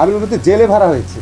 আমির জেলে ভাড়া হয়েছে।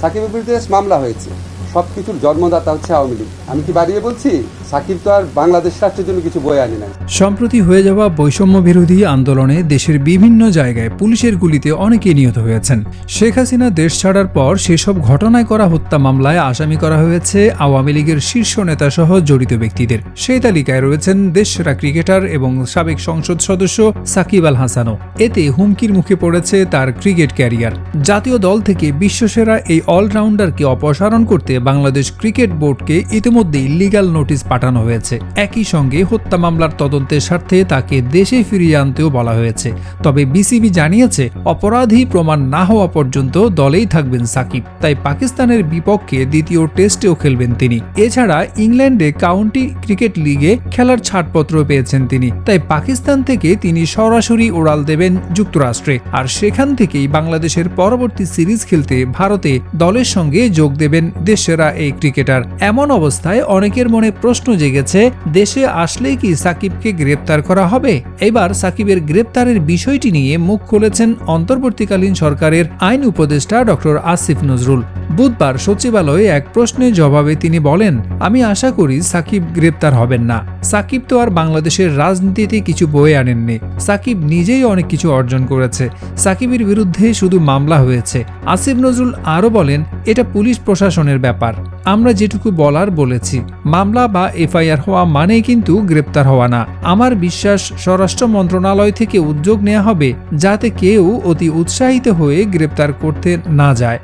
সাকিবের বিরুদ্ধে মামলা হয়েছে। সব কিছুর জন্মদাতা হচ্ছে আওয়ামী লীগ। আমি কি বাড়িয়ে বলছি? সাকিব তো আর বাংলাদেশ রাষ্ট্রের জন্য কিছু বয়ে আনে নাই। সম্প্রতি হয়ে যাওয়া বৈষম্য বিরোধী আন্দোলনে দেশের বিভিন্ন জায়গায় পুলিশের গুলিতে অনেকে নিহত হয়েছেন। শেখ হাসিনা দেশ ছাড়ার পর সেসব ঘটনায় করা হত্যা মামলায় আসামি করা হয়েছে আওয়ামী লীগের শীর্ষ নেতা সহ জড়িত ব্যক্তিদের। সেই তালিকায় রয়েছেন দেশসেরা ক্রিকেটার এবং সাবেক সংসদ সদস্য সাকিব আল হাসানও। এতে হুমকির মুখে পড়েছে তার ক্রিকেট ক্যারিয়ার। জাতীয় দল থেকে বিশ্বসেরা এই অলরাউন্ডারকে অপসারণ করতে বাংলাদেশ ক্রিকেট বোর্ডকে ইতিমধ্যেই লিগ্যাল নোটিশ পাঠানো হয়েছে। একই সঙ্গে হত্যা মামলার তদন্তের স্বার্থে তাকে দেশে ফিরিয়ে আনতেও বলা হয়েছে। তবে বিসিবি জানিয়েছে, অপরাধী প্রমাণ না হওয়া পর্যন্ত দলেই থাকবেন সাকিব। তাই পাকিস্তানের বিপক্ষে দ্বিতীয় টেস্টেও খেলবেন তিনি। এছাড়া ইংল্যান্ডে কাউন্টি ক্রিকেট লিগে খেলার ছাড়পত্র পেয়েছেন তিনি। তাই পাকিস্তান থেকে তিনি সরাসরি ওড়াল দেবেন যুক্তরাষ্ট্রে। আর সেখান থেকেই বাংলাদেশের পরবর্তী সিরিজ খেলতে ভারতে দলের সঙ্গে যোগ দেবেন দেশসেরা এই ক্রিকেটার। এমন অবস্থায় অনেকের মনে প্রশ্ন জেগেছে, দেশে আসলেই কি সাকিবকে গ্রেপ্তার করা হবে? এবার সাকিবের গ্রেপ্তারের বিষয়টি নিয়ে মুখ খুলেছেন অন্তর্বর্তীকালীন সরকারের আইন উপদেষ্টা ডক্টর আসিফ নজরুল। বুধবার সচিবালয়ে এক প্রশ্নের জবাবে তিনি বলেন, আমি আশা করি সাকিব গ্রেপ্তার হবেন না। সাকিব তো আর বাংলাদেশের রাজনীতিতে কিছু বয়ে আনেননি। সাকিব নিজেই অনেক কিছু অর্জন করেছে। সাকিবের বিরুদ্ধে শুধু মামলা হয়েছে। আসিফ নজরুল আরও বলেন, এটা পুলিশ প্রশাসনের ব্যাপার। আমরা যেটুকু বলার বলেছি। মামলা বা এফআইআর হওয়া মানেই কিন্তু গ্রেপ্তার হওয়া না। আমার বিশ্বাস, স্বরাষ্ট্র মন্ত্রণালয় থেকে উদ্যোগ নেওয়া হবে যাতে কেউ অতি উৎসাহিত হয়ে গ্রেপ্তার করতে না যায়।